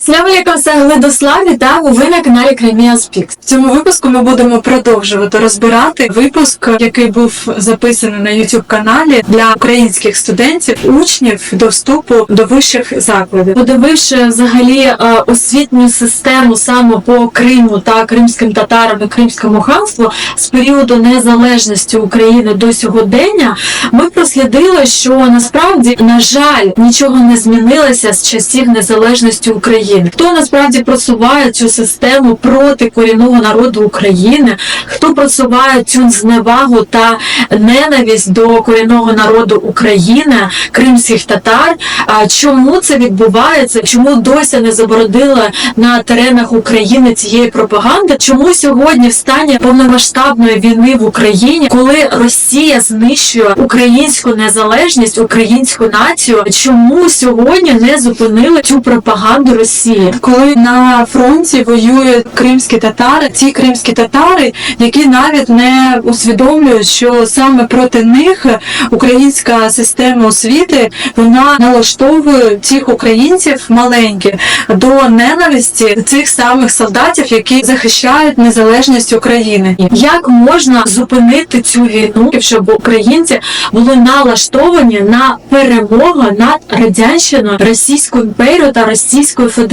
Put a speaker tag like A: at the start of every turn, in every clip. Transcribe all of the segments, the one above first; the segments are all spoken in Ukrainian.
A: Слава алейкум, Гледослав, вітаю, ви на каналі Кремія Спікс. В цьому випуску ми будемо продовжувати розбирати випуск, який був записаний на youtube каналі для українських студентів, учнів до вступу до вищих закладів. Подививши взагалі е, освітню систему саме по Криму та кримським татарам і кримському ханству з періоду незалежності України до сьогодення, ми прослідили, що насправді, на жаль, нічого не змінилося з часів незалежності України. Хто насправді просуває цю систему проти корінного народу України? Хто просуває цю зневагу та ненависть до корінного народу України, кримських татар? А чому це відбувається? Чому досі не заборонили на теренах України цієї пропаганди? Чому сьогодні в стані повномасштабної війни в Україні, коли Росія знищує українську незалежність, українську націю? Чому сьогодні не зупинили цю пропаганду Росії? Коли на фронті воюють кримські татари, ті кримські татари, які навіть не усвідомлюють, що саме проти них українська система освіти вона налаштовує тих українців маленьких до ненависті цих самих солдатів, які захищають незалежність України. Як можна зупинити цю війну, щоб українці були налаштовані на перемогу над радянщиною, Російською імперією та Російською Федерацією?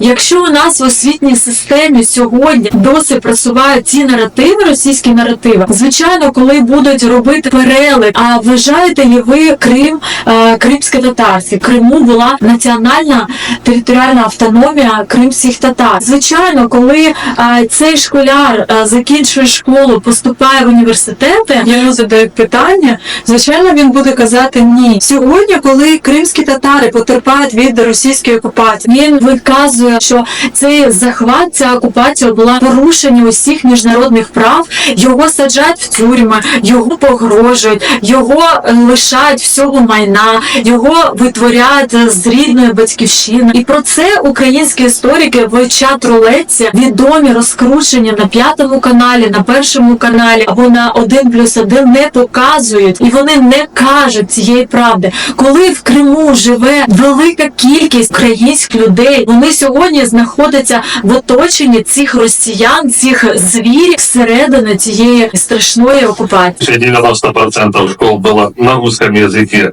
A: Якщо у нас в освітній системі сьогодні досі просувають ці наративи, російські наративи, звичайно, коли будуть робити перелик, а вважаєте ли ви Крим е, кримсько-татарський? Криму була національна територіальна автономія кримських татар. Звичайно, коли е, цей школяр е, закінчує школу, поступає в університети, йому задають питання. Звичайно, він буде казати ні. Сьогодні, коли кримські татари потерпають від російської окупації, він виказує, що цей захват, ця окупація була порушення усіх міжнародних прав. Його саджають в тюрми, його погрожують, його е, лишають всього майна, його витворяють з рідної батьківщини. І про це українські історики в чат рулетці відомі розкручення на п'ятому каналі, на першому каналі або на 1 плюс 1 не показують, і вони не кажуть цієї правди. Коли в Криму живе велика кількість українських людей, вони сьогодні знаходяться в оточенні цих росіян, цих звірів всередині цієї страшної окупації.
B: 90% школ было на русском языке.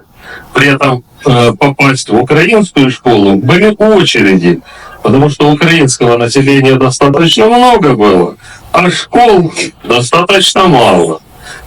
B: При этом э, попасть в украинскую школу были очереди, потому что украинского населения достаточно много было, а школ достаточно мало.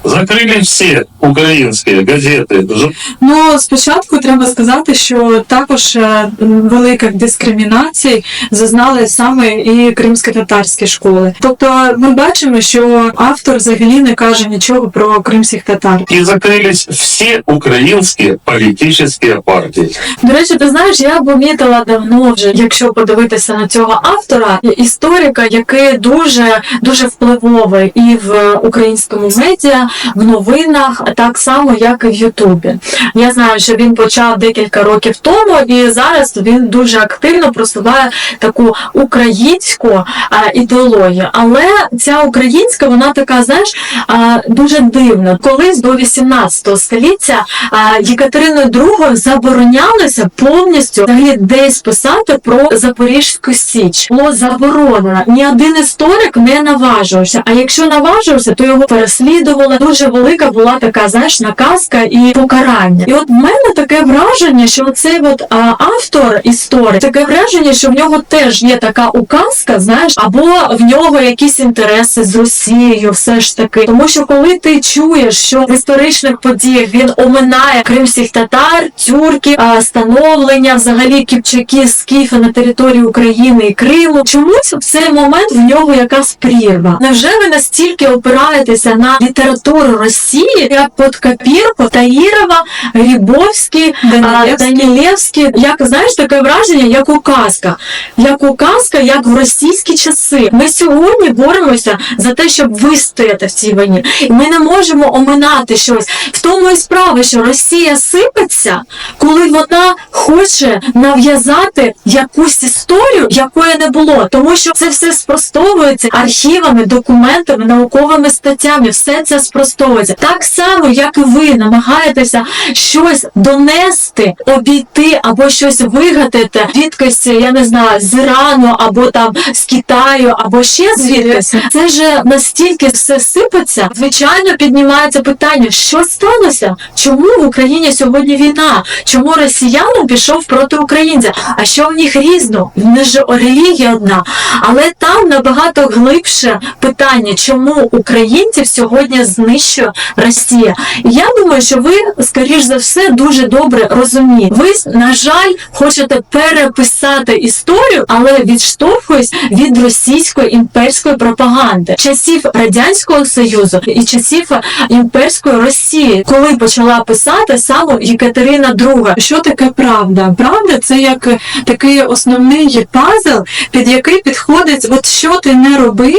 B: Закрыли все украинские газеты, журналы,
A: Ну спочатку треба сказати, що також е, велика дискримінація зазнали саме і кримсько-татарські школи. Тобто ми бачимо, що автор взагалі не каже нічого про кримських татар.
B: и закрылись все украинские политические партии.
A: До речі, ти знаєш, я помітила давно вже, якщо подивитися на цього автора, історика, який дуже дуже впливовий і в українському медіа, в новинах, так само як і в Ютубі. Я знаю, що він почав декілька років тому, і зараз він дуже активно просуває таку українську ідеологію. Але ця українська, вона така, знаєш, дуже дивна. Колись до 18 століття Єкатериною II заборонялося повністю взагалі десь писати про Запорізьку Січ. Було заборонено. Ні один історик не наважився. А якщо наважився, то його переслідували. Дуже велика була така, знаєш, наказка і покарання. І от в мене таке враження, що цей от а, автор історії, таке враження, що в нього теж є така указка, знаєш, або в нього якісь інтереси з Росією, все ж таки. Тому що коли ти чуєш, що в історичних подіях він оминає кримських татар, тюрків, а, становлення, взагалі кіпчаки Києва на території України і Криму, чомусь в цей момент в нього якась прірва. Невже ви настільки опираєтеся на літературу Росії, як Подкопірко, Таїрова, Рібовський, а, Данілєвський, як знаєш, таке враження, як указка. Як указка, як в російські часи. Ми сьогодні боремося за те, щоб вистояти в цій війні. І ми не можемо оминати щось. В тому і справа, що Росія сипеться, коли вона хоче нав'язати якусь історію, якої не було. Тому що це все спростовується архівами, документами, науковими статтями. Все це все спростовується. Так само, як і ви намагаєтеся щось донести, обійти або щось вигадати звідкись, я не знаю, з Ірану, або там з Китаю, або ще звідкись. Це ж настільки все сипеться. Звичайно, піднімається питання, що сталося? Чому в Україні сьогодні війна? Чому росіянам пішов проти українця? А що в них різно? В них же релігія одна. Але там набагато глибше питання, чому українців сьогодні знищує Росія. І я думаю, що ви, скоріш за все, дуже добре розумієте. Ви, на жаль, хочете переписати історію, але відштовхуюсь від російської імперської пропаганди часів радянського союзу і часів імперської Росії, коли почала писати саме Єкатерина II.
C: Що таке правда? Правда це як такий основний пазл, під який підходить, от що ти не роби,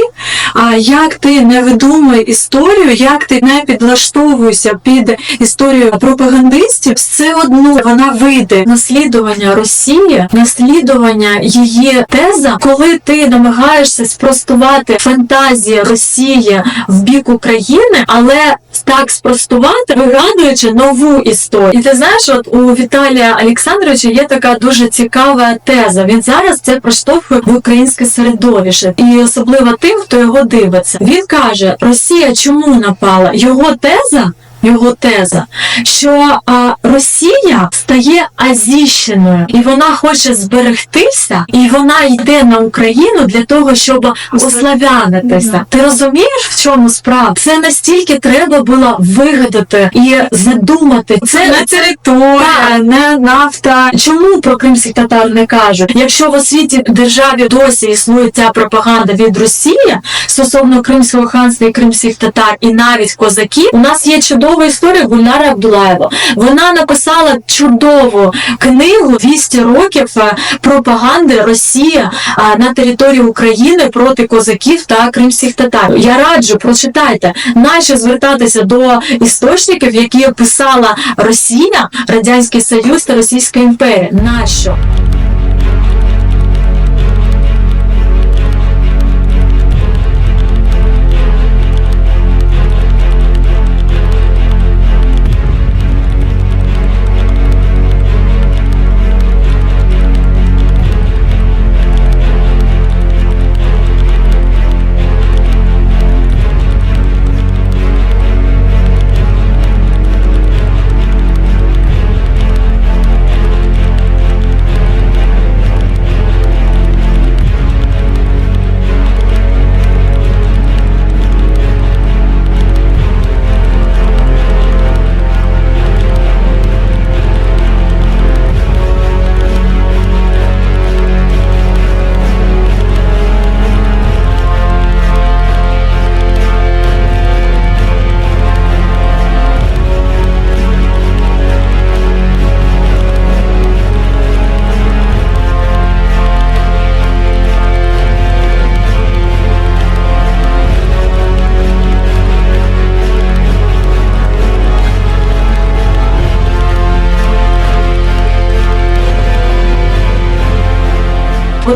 C: а як ти не видумуй історію, як ти не підлаштовуєшся під історію пропагандистів, все одно вона вийде.
A: наслідування Росії, наслідування її теза, коли ти намагаєшся спростувати фантазії Росії в бік України, але так спростувати, вигадуючи нову історію. І ти знаєш, от у Віталія Олександровича є така дуже цікава теза. Він зараз це проштовхує в українське середовище, і особливо тим, хто його дивиться. Він каже: Росія чому напала? Його теза. Його теза, що а, Росія стає азіщеною, і вона хоче зберегтися, і вона йде на Україну для того, щоб ославянитися. Ти розумієш, в чому справа? Це настільки треба було вигадати і задумати. Це
C: не територія, не нафта.
A: Чому про кримських татар не кажуть? Якщо в освіті державі досі існує ця пропаганда від Росії стосовно Кримського ханства і кримських татар, і навіть козаків, у нас є чудова історія Гульнара Абдулаєва. Вона написала чудову книгу 200 років е, пропаганди Росії е, на території України проти козаків та кримських татар. Я раджу, прочитайте, нащо звертатися до істочників, які писала Росія, Радянський Союз та Російська імперія. Нащо?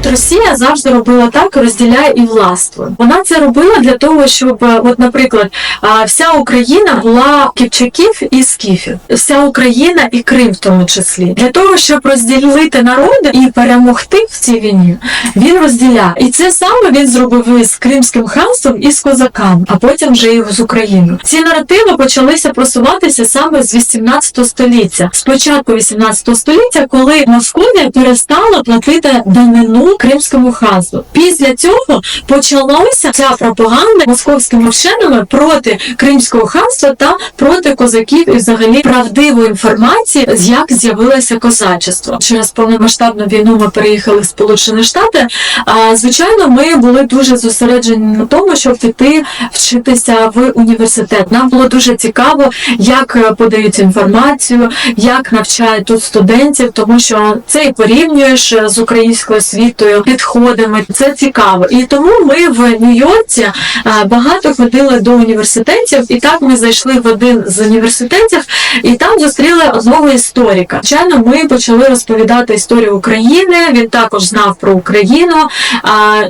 A: От Росія завжди робила так, розділяє і властвує. Вона це робила для того, щоб, е, от, наприклад, вся Україна була кіпчаків і скіфів, вся Україна і Крим в тому числі, для того, щоб розділити народи і перемогти в цій війні, він розділяє. І це саме він зробив з Кримським ханством і з козаками, а потім вже і з Україною. Ці наративи почалися просуватися саме з 18 століття. Спочатку 18 століття, коли Московія перестала платити данину Кримському ханству. Після цього почалася ця пропаганда московськими вченими проти Кримського ханства та проти козаків і взагалі правдивої інформації, з як з'явилося козачество. Через повномасштабну війну ми переїхали в Сполучені Штати. А звичайно, ми були дуже зосереджені на тому, щоб піти вчитися в університет. Нам було дуже цікаво, як е, подають інформацію, як навчають тут студентів, тому що це і порівнюєш е, з українською освітою, освітою, підходами. Це цікаво. І тому ми в Нью-Йорці багато ходили до університетів, і так ми зайшли в один з університетів, і там зустріли одного історика. Звичайно, ми почали розповідати історію України. Він також знав про Україну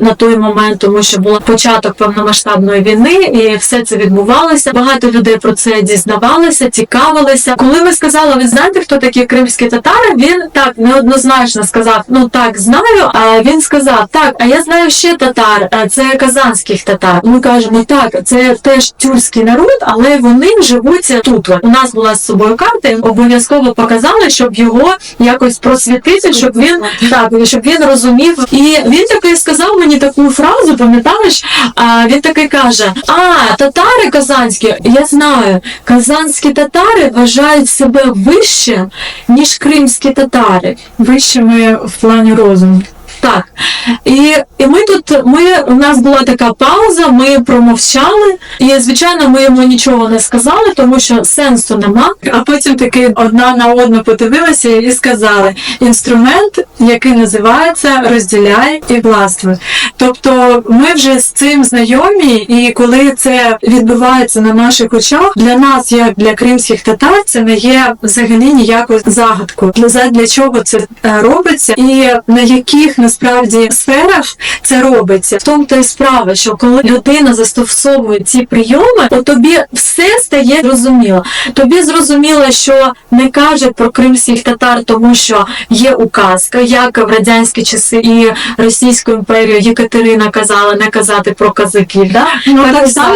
A: на той момент, тому що був початок повномасштабної війни, і все це відбувалося. Багато людей про це дізнавалися, цікавилися. Коли ми сказали, ви знаєте, хто такі кримські татари? Він так неоднозначно сказав: Ну так знаю. А він сказав: Так, а я знаю ще татар, а це казанських татар. Ми кажемо, так, це теж тюркський народ, але вони живуть тут. У нас була з собою карта, обов'язково показали, щоб його якось просвітити, щоб він так, щоб він розумів. І він такий сказав мені таку фразу, пам'ятаєш? А він такий каже: А, татари казанські, я знаю, казанські татари вважають себе вище, ніж кримські татари.
C: Вищими в плані розуму.
A: Так. І, і ми тут, ми, у нас була така пауза, ми промовчали, і звичайно, ми йому нічого не сказали, тому що сенсу нема.
C: А потім таки одна на одну подивилася і сказали інструмент, який називається розділяй і властвуй. Тобто ми вже з цим знайомі, і коли це відбувається на наших очах, для нас, як для кримських татар, це не є взагалі ніякою загадкою. Для, для чого це е, робиться, і на яких насправді сферах це робиться. В тому то і справа, що коли людина застосовує ці прийоми, то тобі все стає зрозуміло. Тобі зрозуміло, що не кажуть про кримських татар, тому що є указка, як в радянські часи і Російську імперію Єкатерина казала не казати про казаків. Да?
A: Ну,
C: так само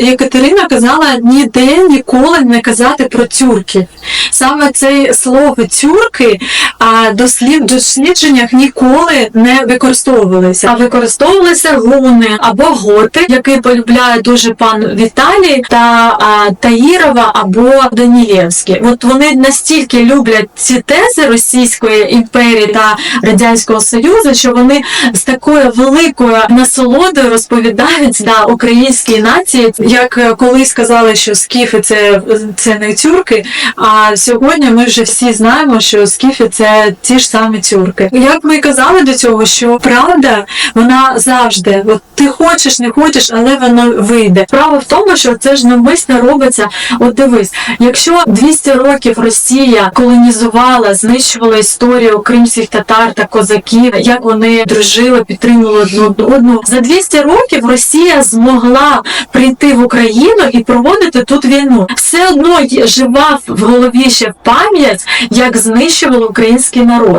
C: Єкатерина казала ніде ніколи не казати про тюрків. Саме це слово тюрки а дослід, дослідженнях ніколи не використовувалися.
A: А використовувалися гуни або готи, який полюбляє дуже пан Віталій, та а, Таїрова або Данілєвський. От вони настільки люблять ці тези Російської імперії та Радянського Союзу, що вони з такою великою насолодою розповідають на українській нації.
C: Як е, колись сказали, що скіфи це, це не тюрки, а сьогодні ми вже всі знаємо, що скіфи це ті ж самі тюрки. Як ми казали до цього, що правда вона завжди, от ти хочеш, не хочеш, але воно вийде.
A: Справа в тому, що це ж навмисно робиться. От дивись, якщо 200 років Росія колонізувала, знищувала історію кримських татар та козаків, як вони дружили, підтримували одну одну за 200 років Росія змогла прийти в Україну і проводити тут війну. Все одно жива в голові ще пам'ять, як знищували український народ.